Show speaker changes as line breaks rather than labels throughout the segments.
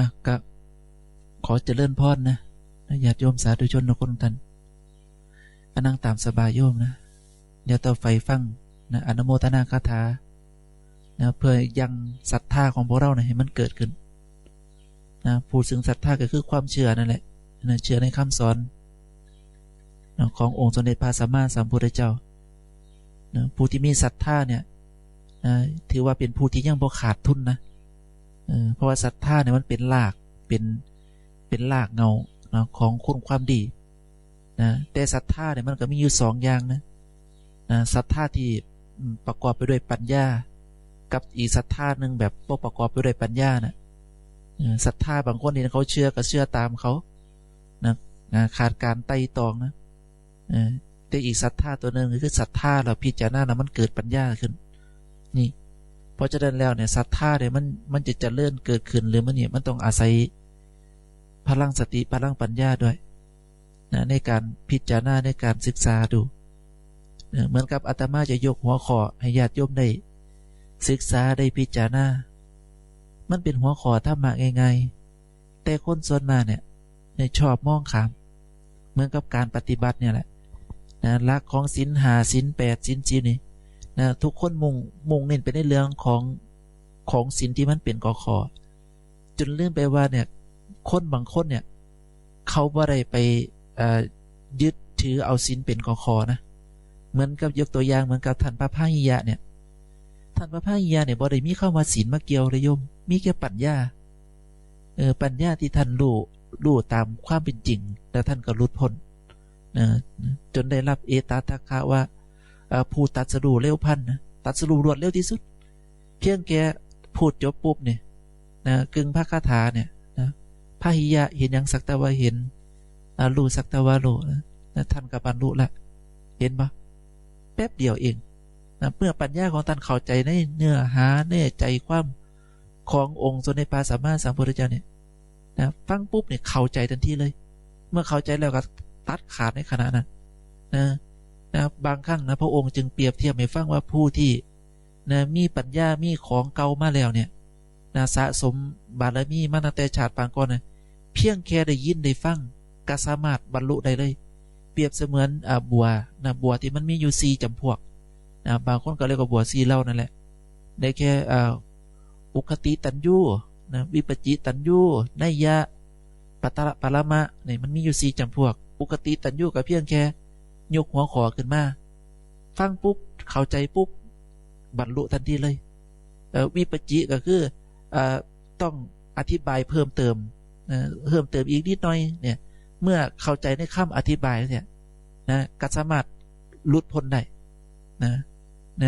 อะก็ขอเจริญพรนะญาติโยมสาธุชนทุกคนทุกท่านก็นั่งตามสบายโยมนะเดี๋ยวต่อไฟฟังนะอนุโมทนาคาถานะเพื่อยังศรัทธาของพวกเรานะให้มันเกิดขึ้นนะพูดถึงศรัทธาก็คือความเชื่อนั่นแหละนะเชื่อในคำสอนนะขององค์สมเด็จพระสัมมาสัมพุทธเจ้านะผู้ที่มีศรัทธาเนี่ยนะถือว่าเป็นผู้ที่ยังบ่ขาดทุนนะ เพราะว่าศรัทธาเนี่ยมันเป็นรากเป็นเป็นรากเงานะของคุณความดีนะแต่ศรัทธาเนี่ยมันก็มีอยู่สองอย่างนะนะศรัทธาที่ประกอบไปด้วยปัญญา กับอีกศรัทธาหนึ่งแบบบ่ประกอบไปด้วยปัญญานะศรัทธาบางคนเนี่ยเขาเชื่อก็เชื่อตามเขานะนะขาดการไต่ตองนะแต่อีกศรัทธาตัวหนึ่งคือศรัทธาเราพิจารณาแล้วมันเกิดปัญญาขึ้น นี่ เพราะฉะนั้นแล้วเนี่ยศรัทธาเนี่ยมันมันจะเจริญเกิดขึ้นหรือมันเนี่ยมันต้องอาศัยพลังสติพลังปัญญาด้วยนะในการพิจารณาในการศึกษาดูเออเหมือนกับอาตมาจะยกหัวข้อให้ญาติโยมได้ ศึกษาได้พิจารณา มันเป็นหัวข้อธรรมะง่ายๆแต่คนส่วนมากเนี่ยในชอบมองขาม เหมือนกับการปฏิบัติเนี่ยแหละนะหลักของศีลหาศีลแปดศีลจีนี่ นะทุกคนมุงมุงเน้นไปในเรื่องของของศีลที่มันเป็นกอขอจนลืมไปว่าเนี่ยคนบางคนเนี่ย เขาบ่ได้ไปยึดถือเอาศีลเป็นกอขอนะเหมือนกับยกตัวอย่างเหมือนกับท่านพระพาหิยะเนี่ยท่านพระพาหิยะเนี่ยบ่ได้มีเข้ามาศีลมาเกี่ยวเลยโยม มีแค่ปัญญาเออปัญญาที่ท่านรู้รู้ตามความเป็นจริงแล้วท่านก็หลุดพ้นนะจนได้รับเอตตาคะว่า ผู้ตัดสรู้เร็วพันนะตัดสรู้รวดเร็วที่สุด เพียงแกพูดจบปุ๊บเนี่ยนะกึ่งพระคาถาเนี่ยนะพระหิยะเห็นหยังสักต่ว่าเห็นรู้สักต่ว่ารู้นะนะท่านกับบรรลุละเห็นปะแป๊บเดียวเองนะเมื่อปัญญาของท่านเข้าใจในเนื้อหาเนื้อใจความขององค์สมเด็จพระสัมมาสัมพุทธเจ้าเนี่ยนะฟังปุ๊บเนี่ยเข้าใจทันทีเลย เมื่อเข้าใจแล้วก็ตัดขาดในขณะนั้นนะ นะบางครั้งนะพระองค์จึงเปรียบเทียบให้ฟังว่าผู้ที่นะมีปัญญา มีของเก่ามาแล้วเนี่ยนะสะสมบารมีมาตั้งแต่ชาติปางก่อนนะเพียงแค่ได้ยินได้ฟังก็สามารถบรรลุได้เลย เปรียบเสมือนอบัวนะบัวที่มันมีอยู่สี่จำพวกนะบางคนก็เรียกว่าบัวสี่เล่านั่นแหละ ได้แค่อุคติตันยูนะวิปจิตันยูนัยยะปัตตะปรมะเนี่ยมันมีอยู่สี่จำพวก อุคติตันยูก็เพียงแค่ ยกหัวขอขึ้นมา ฟังปุ๊บ เข้าใจปุ๊บ บรรลุทันทีเลยเวิปจิก็คืออต้องอธิบายเพิ่มเติมเพิ่มเติมอีกนิดหน่อยเนี่ย เมื่อเข้าใจในคำอธิบายเนี่ยนะก็สามารถลุดพ้นได้นะใน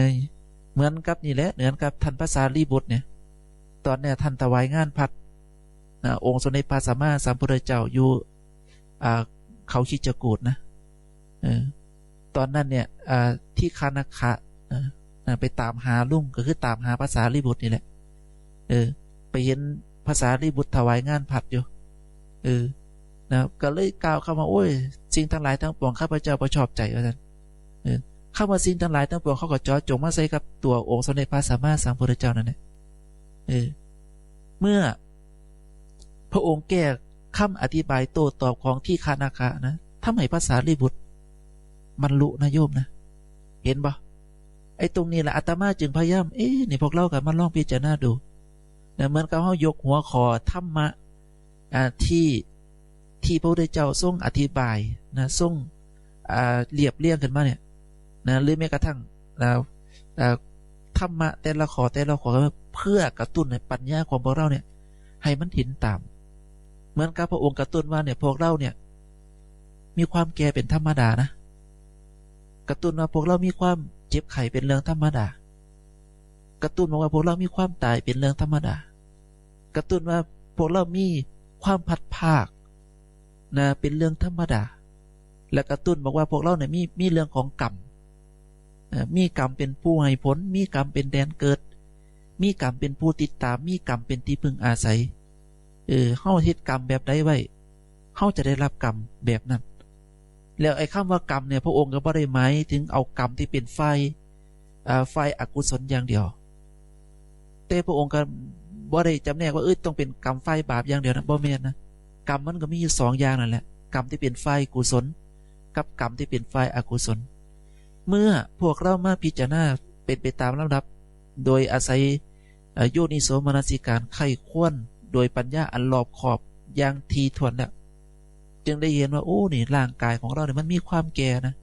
เหมือนกับนี่แหละเหมือนกับท่านภาษาลีบุตรเนี่ย ตอนเนี่ยท่านถวายงานพัดนะองค์สมเด็จพระสัมมาสัมพุทธเจ้าอยู่เขาคิดจะกูดนะ ตอนนั้นเนี่ยที่คานาคะาไปตามหาลุงก็คือตามหาภาษาลิบุตรนี่แหละ เออ ไปเห็นภาษาลิบุตรถวายงานผัดอยู่ เออ นะก็เลยกล่าวเข้ามาโอ้ยสิ่งทั้งหลายทั้งปวงข้าพเจ้าประชอบใจว่าท่านเออเข้ามาสิ่งทั้งหลายทั้งปวงเขาก็จอจงมาใส่กับตัวองค์สมเด็จพระสัมมาสัมพุทธเจ้านั่นแหละ เออ เมื่อพระองค์แก้คำอธิบายโต้ตอบของที่คานาคะนะทำให้ภาษาลิบุตร บรรลุนะโยมนะ เห็นปะไอ้ตรงนี้แหละอาตมาจึงพยายาม เอ๊ะนี่พวกเรากันมาลองพิจารณาดูนะเหมือนกับเขายกหัวคอธรรมะอ่าที่ที่พระพุทธเจ้าทรงอธิบายนะทรงอ่าเรียบเรียงกันมาเนี่ยนะหรือแม้กระทั่งอ่าอ่าธรรมะแต่ละขอแต่ละขอเพื่อกระตุ้นในปัญญาของพวกเราเนี่ย ให้มันเห็นตาม เหมือนกับพระองค์กระตุ้นว่าเนี่ยพวกเราเนี่ย มีความแก่เป็นธรรมดานะ ระตุ้นว่าพวกเรามีความเจ็บไข้เป็นเรื่องธรรมดา กระตุ้นบอกว่าพวกเรามีความตายเป็นเรื่องธรรมดา กระตุ้นว่าพวกเรามีความผัดภาคนะเป็นเรื่องธรรมดา และกระตุ้นบอกว่าพวกเราเนี่ยมีมีเรื่องของกรรมมีกรรมเป็นผู้ให้ผล มีกรรมเป็นแดนเกิด มีกรรมเป็นผู้ติดตาม มีกรรมเป็นที่พึ่งอาศัย เออเฮาเฮ็ดกรรมแบบใดไว้เฮาจะได้รับกรรมแบบนั้น แล้วไอ้คำว่ากรรมเนี่ยพระองค์ก็บ่ได้หมถึงเอากรรมที่เป็นไฟไฟอกุศลอย่างเดียว แต่พระองค์ก็บ่ได้จำแนกว่าเอ้ยต้องเป็นกรรมไฟบาปอย่างเดียวนะบ่แม่นนะกรรมมันก็มีอยู่สองอย่างนั่นแหละกรรมที่เป็นไฟกุศล กับกรรมที่เป็นไฟอกุศล เมื่อพวกเรามาพิจารณาเป็นไปตามลำดับ โดยอาศัยโยนิโสมนสิการไข้ควรโดยปัญญาอันรอบขอบอย่างทีทวนแล้ว จึงได้เห็นว่าโอ้นี่ร่างกายของเราเนี่ยมันมีความแก่นะ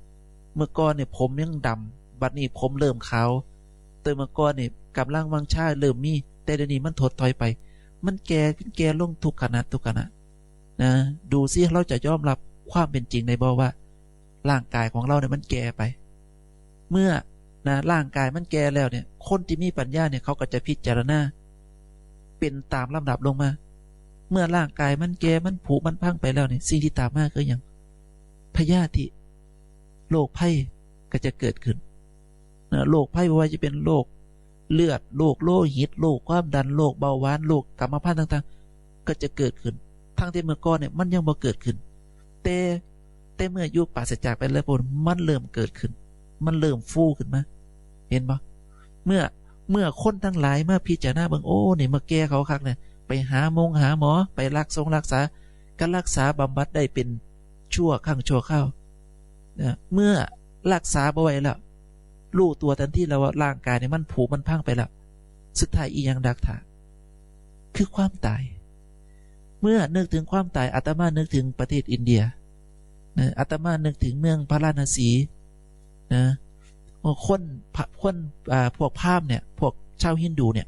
เมื่อก่อนเนี่ยผมยังดำบัดนี้ผมเริ่มขาวแต่เมื่อก่อนเนี่ยกำลังวังชาเริ่มมี แต่เดี๋ยวนี้มันถดถอยไป มันแก่ขึ้นแก่ลงทุกขณะทุกขณะนะดูซิเราจะยอมรับความเป็นจริงในบ่ว่า ร่างกายของเราเนี่ยมันแก่ไป เมื่อนะร่างกายมันแก่แล้วเนี่ย คนที่มีปัญญาเนี่ยเขาก็จะพิจารณาเป็นตามลำดับลงมา เมื่อร่างกายมันแก่มันผุมันพังไปแล้วเนี่ยสิ่งที่ตามมาคืออย่างพยาธิโรคไข้ก็จะเกิดขึ้นนะโรคไข้ไม่ว่าจะเป็นโรคเลือดโรคโลหิตโรคความดันโรคเบาหวานโรคกรรมพันธุ์ต่าง ๆ ก็จะเกิดขึ้น ทั้งที่เมื่อก่อนเนี่ยมันยังบ่เกิดขึ้น แต่แต่เมื่ออายุปราศจากไปแล้วผลมันเริ่มเกิดขึ้น มันเริ่มฟูขึ้นมาเห็นปะเมื่อเมื่อคนทั้งหลายเมาพิจารณาเบิ่งโอ้เนี่ยเมาแก้เขาคักเนี่ย ไปหามงหาหมอไปรักทรงรักษาก็รักษาบำบัดได้เป็นชั่วข้างชั่วข้าวนะเมื่อรักษาบ่ไหวแล้วรู้ตัวทันทีแล้วว่าร่างกายเนี่ยมันผุมันพังไปแล้วสุดท้ายอียังดักถาคือความตาย เมื่อนึกถึงความตายอาตมานึกถึงประเทศอินเดียนะอาตมานึกถึงเมืองพาราณสีนะคนคนพวกพามเนี่ย พวกชาวฮินดูเนี่ย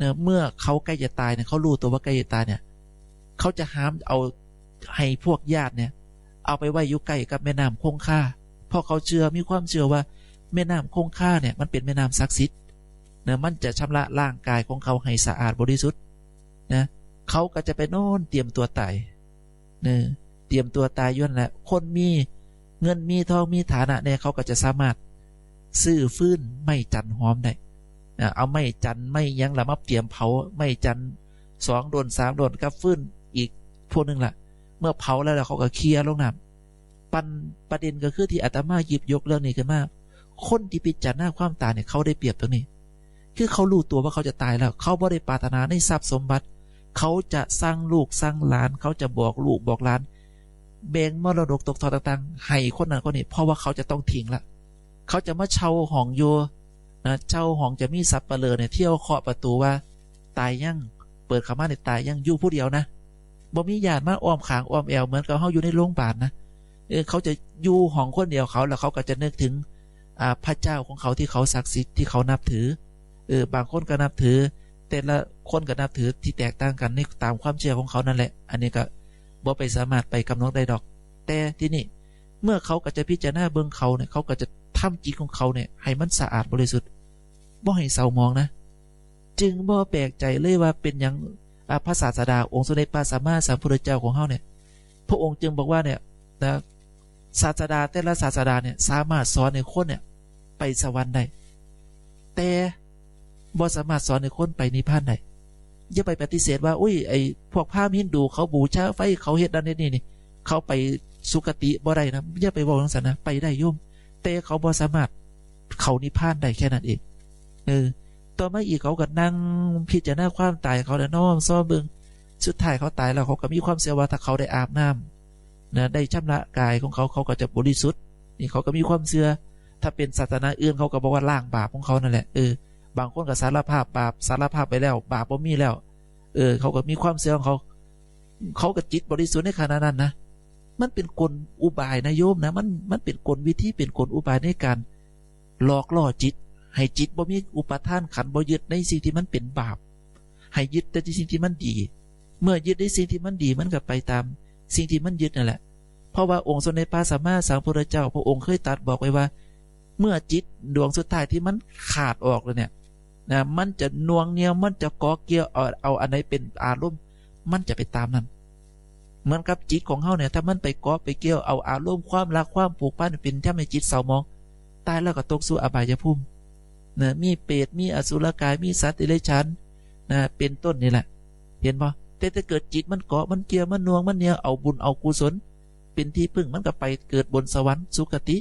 นะเมื่อเขาใกล้จะตายเนี่ยเขารู้ตัวว่าใกล้จะตายเนี่ยเขาจะห้ามเอาให้พวกญาติเนี่ย เอาไปไว้อยู่ใกล้กับแม่น้ำคงคาเพราะเขาเชื่อมีความเชื่อว่า แม่น้ำคงคาเนี่ย มันเป็นแม่น้ำศักดิ์สิทธิ์เนะมันจะชำระร่างกายของเขาให้สะอาดบริสุทธิ์นะเขาก็จะไปโน่นเตรียมตัวตายเนะเตรียมตัวตายย้อนแหละ คนมีเงินมีทองมีฐานะเนี่ยเขาก็จะสามารถซื้อฟื้นไม่จันหอมได้ เอาไม่จันไม่ยั้งละมาเตรียมเผาไม่จันสองโดนสามโดนกับฟื้นอีกพวกหนึ่งละเมื่อเผาแล้วเขาก็เคลียร์ลงน้ำปันประเด็นก็คือที่อาตมาหยิบยกเรื่องนี้ขึ้นมาคนที่พิดจารณาความตายเนี่ยเขาได้เปรียบตรงนี้ คือเขารู้ตัวว่าเขาจะตายแล้ว เขาบ่ได้ปรารถนาในทรัพย์สมบัติ เขาจะสร้างลูกสร้างหลาน เขาจะบอกลูกบอกหลานแบ่งมรดกตกทอดต่างๆให้คนนั้นคนนี้เพราะว่าเขาจะต้องทิ้งละ เขาจะมาเช่าห้องอยู่ นะเช่าห้องจะมีสับเปลือเนี่ยเที่ยวเคาะประตูว่า ตายยังเปิดเข้ามาเนี่ยตายยังอยู่ผู้เดียวนะบ่มีญาติมาอ้อมขางอ้อมแอวเหมือนกับเขาอยู่ในโรงพยาบาลนะเออเขาจะอยู่ห้องคนเดียวเขาแล้วเขาก็จะนึกถึงอ่าพระเจ้าของเขาที่เขาศักดิ์สิทธิ์ที่เขานับถือเออบางคนก็นับถือ แต่ละคนก็นับถือที่แตกต่างกันในตามความเชื่อของเขานั่นแหละ อันนี้ก็บ่ไปสามารถไปกำหนดได้ดอก แต่ที่นี่ เมื่อเขาก็จะพิจารณาเบื้องเขาเนี่ยเขาก็จะทำจิตของเขาเนี่ยให้มันสะอาดบริสุทธิ์ บ่ให้เศร้ามองนะ จึงบ่แปลกใจเลยว่าเป็นอย่างอ่าพระศาสดาองค์สมเด็จพระสัมมาสัมพุทธเจ้าของเขาเนี่ย พระองค์จึงบอกว่าเนี่ยนะศาสดาแต่ละศาสดาเนี่ยสามารถสอนในคนเนี่ยไปสวรรค์ได้ แต่บ่สามารถสอนในคนไปนิพพานได้อย่าไปปฏิเสธว่าอุ้ยไอพวกพราหมณ์ฮินดูเขาบูชาไฟเขาเฮ็ดดันนี่นี่เขาไปสุคติบ่ได้นะอย่าไปบอกทั้งสันนะไปได้โยมแต่เขาบ่สามารถเขานิพพานได้แค่นั้นเอง เออ ต่อมาอีกเขาก็นั่งพิจารณาความตายเขาแล้วน้อมซ้อมเบิงสุดท้ายเขาตายแล้วเขาก็มีความเสียว่าถ้าเขาได้อาบน้ำนะได้ชำระกายของเขาเขาก็จะบริสุทธิ์นี่เขาก็มีความเชื่อ ถ้าเป็นศาสนาอื่นเขาก็บอกว่าล่างบาปของเขานั่นแหละเออบางคนก็สารภาพบาปสารภาพไปแล้ว บาปบ่มีแล้ว เออ เขาก็มีความเชื่อของเขา เขาก็จิตบริสุทธิ์ในขณะนั้นนะมันเป็นกลอุบายนะโยมนะมันมันเป็นกลวิธีเป็นกลอุบายในการหลอกล่อจิต ให้จิตบ่มีอุปทานขันบ่ยึดในสิ่งที่มันเป็นบาป ให้ยึดแต่สิ่งที่มันดี เมื่อยึดในสิ่งที่มันดีมันก็ไปตาม สิ่งที่มันยึดนั่นแหละ เพราะว่าองค์สมเด็จพระสัมมาสัมพุทธเจ้า พระองค์เคยตรัสบอกไว้ว่า เมื่อจิตดวงสุดท้ายที่มันขาดออกแล้วเนี่ยนะมันจะนวงเหนียวมันจะก่อเกี่ยวเอาเอาอันไหนเป็นอารมณ์ มันจะไปตามนั้นเหมือนกับจิตของเขาเนี่ยถ้ามันไปก่อไปเกี่ยวเอาอารมณ์ความรักความผูกพันเป็นทำให้จิตเศร้ามอง ตายแล้วก็ตกสู่อบายภูมิ นะมีเปรตมีอสุรกายมีสัตว์เดรันนะเป็นต้นนี่แหละ เห็นปะแต่ถ้าเกิดจิตมันเกาะมันเกี่ยวมันนวงมันเนี่ยเอาบุญเอากุศล เป็นที่พึ่งมันก็ไปเกิดบนสวรรค์สุคติ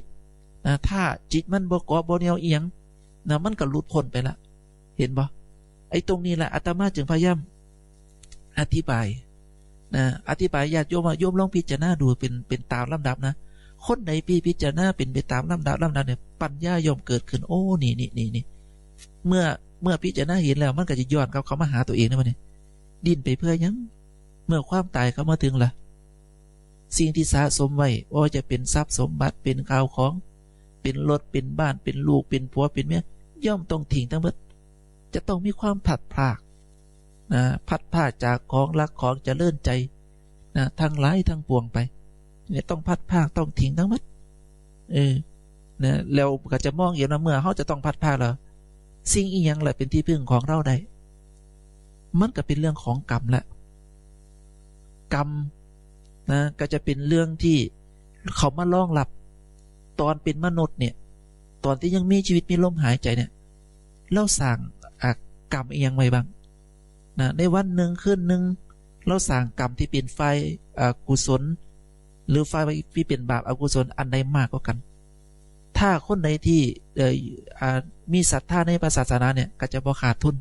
นะถ้าจิตมันบ่เกาะบ่เนียวเอียงนะมันก็หลุดพ้นไปละ เห็นปะไอ้ตรงนี้แหละอาตมาจึงพยายามอธิบายนะอธิบายญาติโยมว่าโยมลองพิจารณาดูเป็นเป็นตามลำดับนะ คนไหนพี่พิจารณาเป็นไปตามลำดับลำดับเนี่ยปัญญาโยมเกิดขึ้น โอ้นี่นี่นี่นี่เมื่อเมื่อพิจารณาเห็นแล้ว มันก็จะย้อนเขาเขามาหาตัวเองนะมันเนี่ยดิ้นไปเพื่อยัง เมื่อความตายเขามาถึงละสิ่งที่สะสมไว้ว่าจะเป็นทรัพย์สมบัติเป็นข่าวของ เป็นรถเป็นบ้านเป็นลูกเป็นผัวเป็นเมียย่อมต้องทิ้งทั้งหมดจะต้องมีความผัดพรากนะพัดพราจากของรักของจะเลื่อนใจนะทั้งหลายทั้งปวงไป เนี่ยต้องพัดพรากต้องทิ้งทั้งหมดเออนะแล้วก็จะมองเห็นว่าเมื่อเขาจะต้องพัดพรากแล้วสิ่งอีหยังแหละเป็นที่พึ่งของเราได้ มันก็เป็นเรื่องของกรรมแหละกรรมนะก็จะเป็นเรื่องที่เขามาล่องหลับ ตอนเป็นมนุษย์เนี่ย ตอนที่ยังมีชีวิตมีลมหายใจเนี่ยเราสั่งกรรมอีหยังไว้บ้างนะในวันหนึ่งคืนหนึ่งเราสั่งกรรมที่เป็นไฟกุศล หรือไฟที่เป็นบาปอกุศลอันใดมากกว่ากัน ถ้าคนใดที่มีศรัทธาในพระศาสนาเนี่ยก็จะบ่ขาดทุน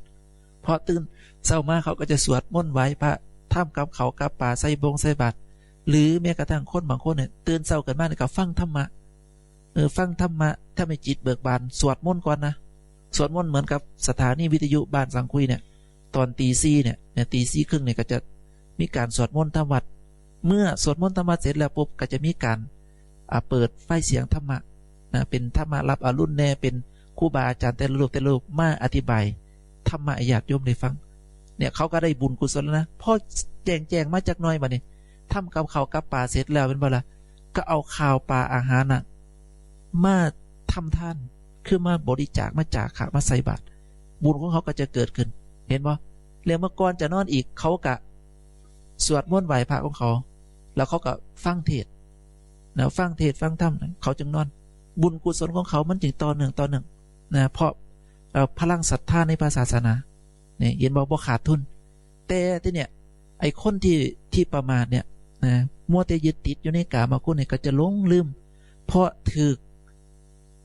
เพราะตื่นเศร้ามาเขาก็จะสวดมนต์ไว้พระท่ามกับเขากับป่าใส่บงใส่บาตรหรือแม้กระทั่งคนบางคนเนี่ยตื่นเศร้ากันมากเนี่ยก็ฟังธรรมะเออฟังธรรมะถ้าไม่จิตเบิกบานสวดมนต์ก่อนนะสวดมนต์เหมือนกับสถานีวิทยุบ้านสังคุยเนี่ย ตอนตีซี่เนี่ยเนี่ยตีซี่ครึ่งเนี่ยก็จะมีการสวดมนต์ทำวัด เมื่อสวดมนต์ธรรมะเสร็จแล้วปุ๊บก็จะมีการเปิดไฟเสียงธรรมะนะเป็นธรรมะรับอรุณแน่เป็นครูบาอาจารย์แต่ละรูปแต่ละรูปมาอธิบายธรรมะให้ญาติโยมได้ฟัง เนี่ยเขาก็ได้บุญกุศลนะพ่อแจงแจงมาจากน้อยมาเนี่ยทำกับเขาวกับปลาเสร็จแล้วเป็นเวลาก็เอาข้าวปลาอาหารน่ะมาทำท่านคือมาบริจาคมาจากขามาใส่บาตรบุญของเขาก็จะเกิดขึ้น เห็นบ่เรื่องเมื่อก่อนจะนอนอีกเขากะ สวดมนต์ไหวพระของเขา แล้วเขาก็ฟังเทศนะฟังเทศฟังธรรมเขาจึงนอน บุญกุศลของเขามันจึงต่อหนึ่งต่อหนึ่งนะเพราะเอ่อพลังศรัทธาในพระศาสนาเนี่ยเย็นบอกบ่ขาดทุน แต่ที่เนี่ยไอ้คนที่ที่ประมาทเนี่ยนะมัวแต่ยึดติดอยู่ในกามคุณเนี่ยก็จะหลงลืม เพราะถือ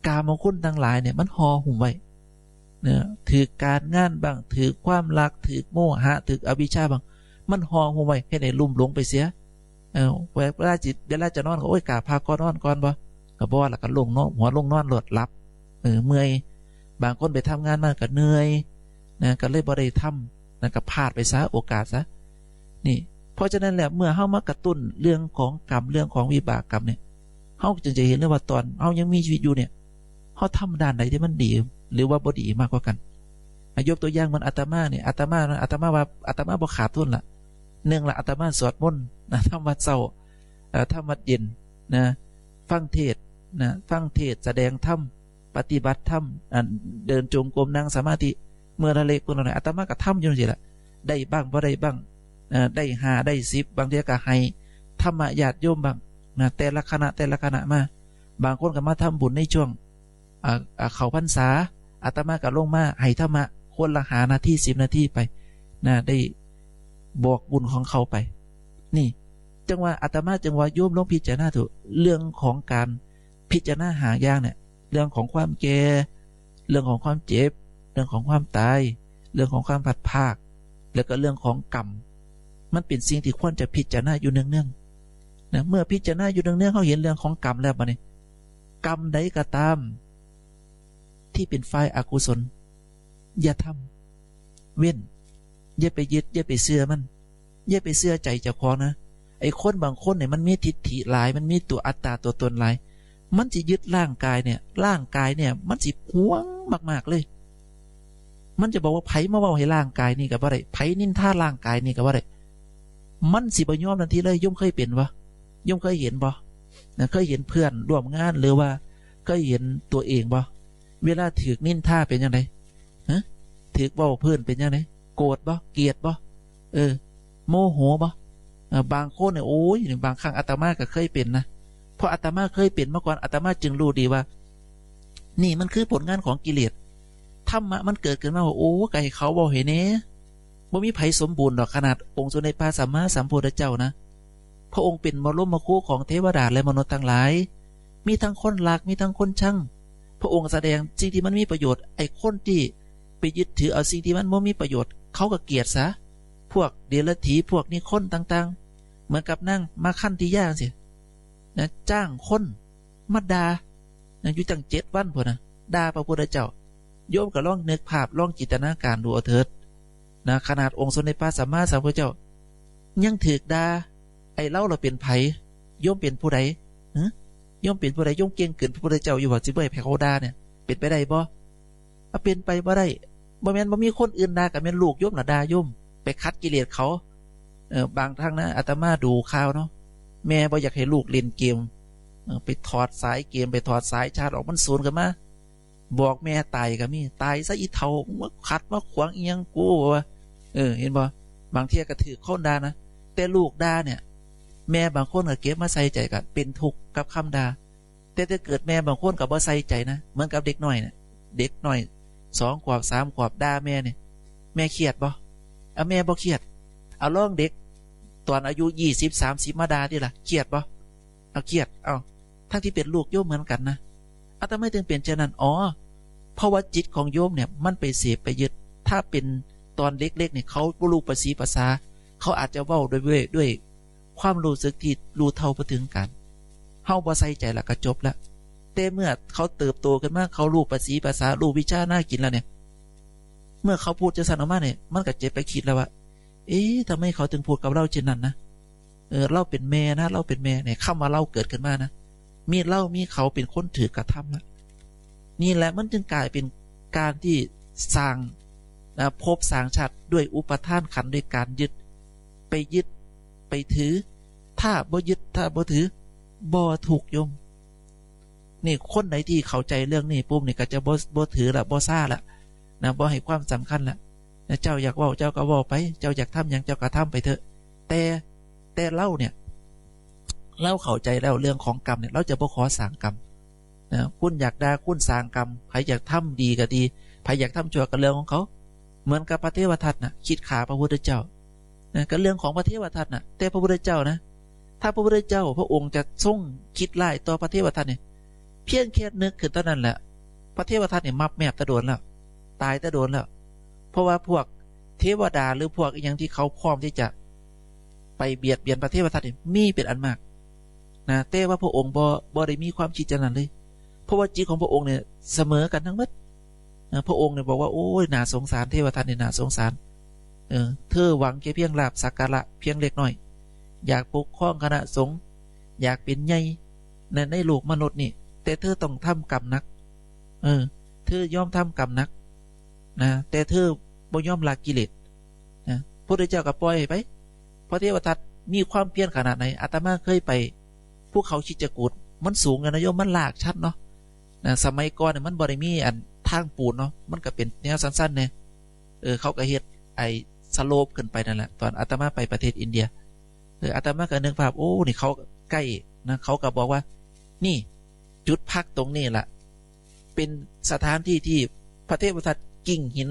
กามคุณทั้งหลายเนี่ยมันห่อหุ้มไว้นะถือการงานบางถือความรักถือโมหะถืออวิชชาบางมันห่อหุ้มไว้ให้ในลุ่มหลงไปเสีย เออเวลาจิตเวลาจะนอนก็โอ้ยกาพาก่อนนอนก่อนบ่ก็บ่แล้วก็ลงนอนหัวลงนอนหลดหลับเออเมื่อยบางคนไปทำงานมากก็เหนื่อยนะก็เลยบ่ได้ทำนะก็พลาดไปซะโอกาสซะนี่ เพราะฉะนั้นแหละเมื่อเฮามากระตุ้นเรื่องของกรรมเรื่องของวิบากกรรมเนี่ยเฮาจึงจะเห็นเลยว่าตอนเฮายังมีชีวิตอยู่เนี่ยเฮาทำด้านใดที่มันดี หรือว่าบ่ดีมากกว่ากันยกตัวอย่างมันอาตมาเนี่ยอาตมาอาตมาว่าอาตมาบ่ขาดทุนละ หนึ่องละอาตมาสวดมนต์นะทำวัดเช้าทำวัดเย็นนะฟังเทศนะฟังเทศแสดงธรรมปฏิบัติธรรมเดินจงกรมนั่งสมาธิเมื่อละเล็กปุ่นอะไรอาตมาก็ทำอยู่นี่แหละได้บ้างบ่ได้บ้างได้หาได้สิบบางทีก็ให้ธรรมะญาติโยมบ้างนะแต่ละคณะแต่ละคณะมา บางคนก็มาทำบุญในช่วงเขาพรรษาอาตมาก็ลงมาให้ธรรมะคนละหานาทีสิบนาทีไปนะได้ บอกบุญของเขาไป นี่ จังว่าอาตมาจังว่าโยมลงพิจารณาถูกเรื่องของการพิจารณาหาอยางเนี่ย เรื่องของความแก่เรื่องของความเจ็บ เรื่องของความตาย เรื่องของความผัดภาค แล้วก็เรื่องของกรรม มันเป็นสิ่งที่ควรจะพิจารณาอยู่เนืองๆนะเมื่อพิจารณาอยู่เนืองๆเขาเห็นเรื่องของกรรมแล้วบัดนี้กรรมใดก็ตาม ที่เป็นฝ่ายอากุศล อย่าทำเว้น อย่าไปยึดอย่าไปเชื่อมันอย่าไปเชื่อใจเจ้าของนะไอ้คนบางคนเนี่ยมันมีทิฏฐิหลาย มันมีตัวอัตตาตัวตนหลาย มันจะยึดร่างกายเนี่ย ร่างกายเนี่ย มันสิหวงมากๆเลย มันจะบอกว่าไผมาเว่าให้ร่างกายนี่กับว่าไรไผนินท่าร่างกายนี่กับว่าไรมันสิบยอมทันทีเลยย่อมเคยเป็นวะย่อมเคยเห็นบ่เคยเห็นเพื่อนร่วมงานหรือว่าเคยเห็นตัวเองบ่เวลาถือนินท่าเป็นยังไงฮะถือเว่าเพื่อนเป็นยังไง โกรธบ่เกลียดบ่เออ โมโหบ่บางคนเนี่ยโอ้ยบางครั้งอาตมาก็เคยเป็นนะเพราะอาตมาเคยเป็นเมื่อก่อนอาตมาจึงรู้ดีว่า นี่มันคือผลงานของกิเลสธรรมะมันเกิดขึ้นมาว่าโอ้ไก่เขาบอกเห็นเน่บ่มีไผสมบูรณ์ดอกขนาดองค์สมเด็จพระสัมมาสัมพุทธเจ้านะ พระองค์เป็นมรมคู่ของเทวดาและมนุษย์ทั้งหลาย มีทั้งคนรักมีทั้งคนช่างพระองค์แสดงสิ่งที่มันมีประโยชน์ไอ้คนที่ไปยึดถือเอาสิ่งที่มันไม่มีประโยชน์ เขาก็เกลียดซะ พวกเดรัจฉีพวกนิคนต่าง ๆ เหมือนกับนั่งมาขั้นที่ยางสินะจ้างคนมาดานะอยู่ตั้งเจ็ดวันพอนะดาพระพุทธเจ้า โยมก็ล่องเนึกภาพล่องจินตนาการดูเอาเถิดนะขนาดองค์สมเด็จพระสัมมาสัมพุทธเจ้า ยังถือดาไอ้เล่าเราเป็นไผโยมเป็นผู้ใดฮะโยมเป็นผู้ใดโยมเก่งเกินพระพุทธเจ้าอยู่ว่าสิเบ่ให้แพ้เขาดาเนี่ยเป็นไปได้บ่เป็นไปบ่ได้ บ่แม่นบ่มีคนอื่นด่ากับแม่นลูกโยมน่ะด่าโยมไปคัดกิเลสเขา เออบางครั้งนะอาตมาดูข่าวเนาะแม่บ่อยากให้ลูกเล่นเกมไปถอดสายเกมไปถอดสายชาร์จออกมันสูนกันมาบอกแม่ตายก็มีตายซะอีเทามาขัดมาขวางเอียงกูว่าเออ เห็นบ่บางเทียก็ถือข้นด่านะแต่ลูกด่าเนี่ย แม่บางคนก็เก็บมาใส่ใจกับเป็นทุกข์กับคำด่าแต่ถ้าเกิดแม่บางคนกับบ่ใส่ใจนะเหมือนกับเด็กน้อยเนี่ยเด็กน้อย สองขวบสามขวบด่าแม่เนี่ยแม่เครียดบ่เอาแม่บ่เครียด เอาล่องเด็ก ตอนอายุยี่สิบสามสิบมาดาที่ล่ะเครียดบ่เอาเครียดเอาทั้งที่เป็นลูกโยมเหมือนกันนะอาตมาถึงเป็นเช่นนั้นอ๋อเพราะว่าจิตของโยมเนี่ยมันไปเสพไปยึด ถ้าเป็นตอนเล็กๆเนี่ยเขาบรู้ภาษีภาษา เขาอาจจะเว้าด้วยด้วยด้วยความรู้สึกที่รู้เท่าพอถึงกันเฮาบ่ใส่ใจละก็จบและ แต่เมื่อเขาเติบโตขึ้นมากเขารู้ภาษีภาษารู้วิชาหน้ากินแล้วเนี่ย เมื่อเขาพูดจะสันออกมาเนี่ย มันก็เจ็บไปคิดแล้วว่าเอ๊ะทำไมเขาถึงพูดกับเราเช่นนั้นนะเออเราเป็นแม่นะเราเป็นแม่เนี่ยคำว่าเราเกิดขึ้นมานะมีเล่ามีเขาเป็นคนถือกระทำละนี่แหละมันจึงกลายเป็นการที่สร้างนะพบสร้างชาติด้วยอุปทานขันด้วยการยึด ไปยึดไปถือ ถ้าบ่ยึดถ้าบ่ถือบ่ถูกยม นี่คนไหนที่เข้าใจเรื่องนี้ปุ๊บนี่ก็จะบ่บ่ถือละบ่ซาละนะบ่ให้ความสำคัญละนะเจ้าอยากว่าเจ้าก็ว่าไป เจ้าอยากทำอย่างเจ้าก็ทำไปเถอะ แต่แต่เล่าเนี่ยเล่าเข้าใจแล้วเรื่องของกรรมเนี่ยเราจะบ่ขอสางกรรมนะคุณอยากด่าคุณสางกรรมใครอยากทำดีก็ดีใครอยากทำชั่วก็เรื่องของเขา เหมือนกับพระเทวทัตนะคิดขาพระพุทธเจ้านะก็เรื่องของพระเทวทัตนะแต่พระพุทธเจ้านะ ถ้าพระพุทธเจ้า พระองค์จะทรงคิดไล่ต่อพระเทวทัตเนี่ย เพียงแค่นึกขึ้นตอนนั้นแหละพระเทวทัตเนี่ยมับแมบตะโดนแล้ว ตายตะโดนแล้ว เพราะว่าพวกเทวดาหรือพวกอย่างที่เขาพร้อมที่จะ ไปเบียดเบียนพระเทวทัตเนี่ยมีเป็นอันมากนะแต่ว่าพระองค์บ่บ่ได้มีความคิดจันั้นเลย เพราะว่าจิตของพระองค์เนี่ยเสมอกันทั้งหมดนะพระองค์เนี่ยบอกว่าโอ้ยน่าสงสารเทวทัตเนี่ยน่าสงสาร เออ เธอหวังแค่เพียงลาบสักการะเพียงเล็กน้อย อยากปกครองคณะสงฆ์อยากเป็นใหญ่ในในโลกมนุษย์นี่ แต่เธอต้องทำกรรมนัก เออ เธอยอมทำกรรมนัก นะ แต่เธอบ่ยอมละกิเลส นะพระเจ้าก็ปล่อยไป พระเทวทัตมีความเพียรขนาดไหน อาตมาเคยไปภูเขาชิจกูดมันสูงกันนะโยม มันลากชัดเนาะ นะ สมัยก่อนเนี่ยมันบริมีอันทางปูนเนาะ มันก็เป็นแนวสั้นๆเนี่ยเออ เขาก็เฮ็ดไอสโลปขึ้นไปนั่นแหละ ตอนอาตมาไปประเทศอินเดีย เอออาตมาก็นึกภาพ โอ้ นี่เขาใกล้นะ เขาก็บอกว่า นี่ จุดพักตรงนี้แหละเป็นสถานที่ที่พระเทวทัตกิ่งหิน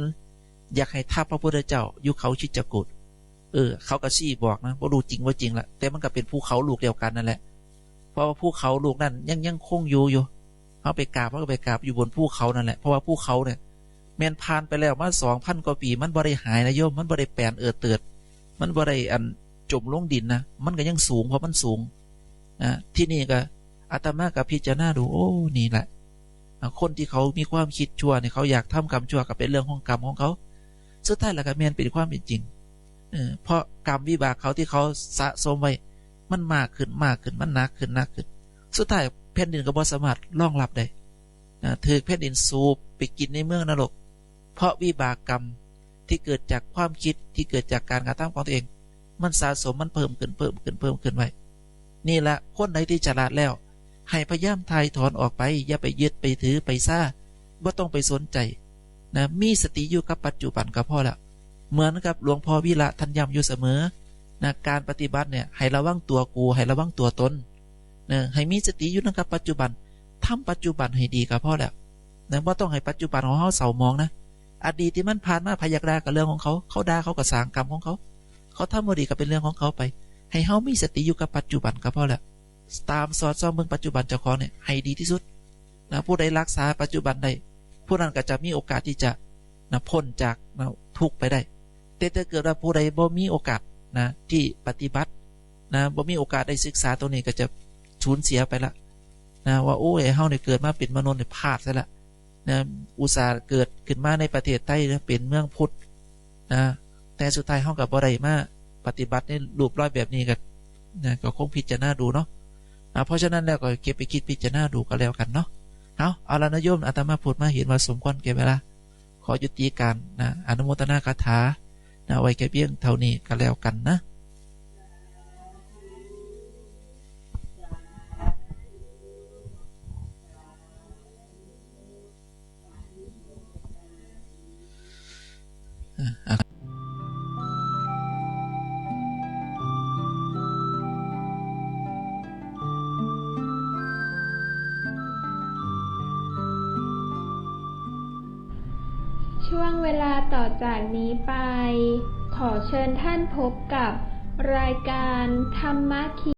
อยากให้ทับพระพุทธเจ้าอยู่เขาชิจกุฏเออ เขาก็ชี้บอกนะว่ารู้จริงว่าจริงละแต่มันก็เป็นภูเขาลูกเดียวกันนั่นแหละ เพราะว่าภูเขาลูกนั้นยังยังคงอยู่อยู่เขาไปกราบเขาก็ไปกราบอยู่บนภูเขานั่นแหละ เพราะว่าภูเขาเนี่ยแมนผ่านไปแล้วมาสองพันกว่าปี มันบริหายนะโยม มันบริแปลนเออเติด มันบริอันจมลงดินนะ มันก็ยังสูงเพราะมันสูงนะที่นี่ก็ อาตมากับพิจารณาดู โอ้นี่แหละคนที่เขามีความคิดชั่วเนี่ยเขาอยากทำกรรมชั่วก็เป็นเรื่องของกรรมของเขาสุดท้ายแล้วก็แมนเป็นความเป็นจริงเอเพราะกรรมวิบากเขาที่เขาสะสมไว้ มันมากขึ้นมากขึ้นมันหนักขึ้นหนักขึ้น สุดท้ายแผ่นดินก็บ่สามารถรองรับได้นะถือแผ่นดินสูบไปกินในเมืองนรก เพราะวิบากกรรมที่เกิดจากความคิดที่เกิดจากการกระทำของตัวเอง มันสะสมมันเพิ่มขึ้นเพิ่มขึ้นเพิ่มขึ้นไว้ นี่แหละคนไหนที่ฉลาดแล้ว ให้พยายามทายถอนออกไป อย่าไปยึดไปถือไปซ่าว่าต้องไปสนใจนะมีสติอยู่กับปัจจุบันก็พอแล้วเหมือนกับหลวงพ่อวิระท่านย้ำอยู่เสมอนะการปฏิบัติเนี่ยให้ระวังตัวกูให้ระวังตัวตนนะให้มีสติอยู่นะครับปัจจุบันทำปัจจุบันให้ดีก็พอแล้วนะว่าต้องให้ปัจจุบันของเขาเสามองนะอดีตที่มันผ่านมาพยักดากับเรื่องของเขาเขาด่าเขากับสางกรรมของเขา เขาทำบดีก็เป็นเรื่องของเขาไป ให้เขามีสติอยู่กับปัจจุบันก็พอแล้ว ตามสอดส่องเมืองปัจจุบันเจ้าของเนี่ยให้ดีที่สุดนะผู้ใดรักษาปัจจุบันได้ผู้นั้นก็จะมีโอกาสที่จะนะพ้นจากนะทุกไปได้ แต่ถ้าเกิดว่าผู้ใดบ่มีโอกาสนะที่ปฏิบัตินะบ่มีโอกาสได้ศึกษาตรงนี้ก็จะสูญเสียไปละนะว่าโอ้ยเฮาเนี่ยเกิดมาเป็นมนุษย์เนี่ยพลาดซะละนะอุตส่าห์เกิดขึ้นมาในประเทศไทยนะเป็นเมืองพุทธนะแต่สุดท้ายเฮากับบ่ได้มาปฏิบัติในรูปร้อยแบบนี้ก็นะก็คงพิจารณาดูเนาะ อ่าเพราะฉะนั้นแล้วก็เก็บไปคิดพิจารณาดูก็แล้วกันเนาะเอาเอาละนะโยมอาตมาพูดมาเห็นว่าสมควรแก่เวลาขอยุติการนะอนุโมทนาคาถานะไว้แค่เพียงเท่านี้ก็แล้วกันนะ
ช่ว ไป ขอเชิญท่านพบกับรายการธรรมะคี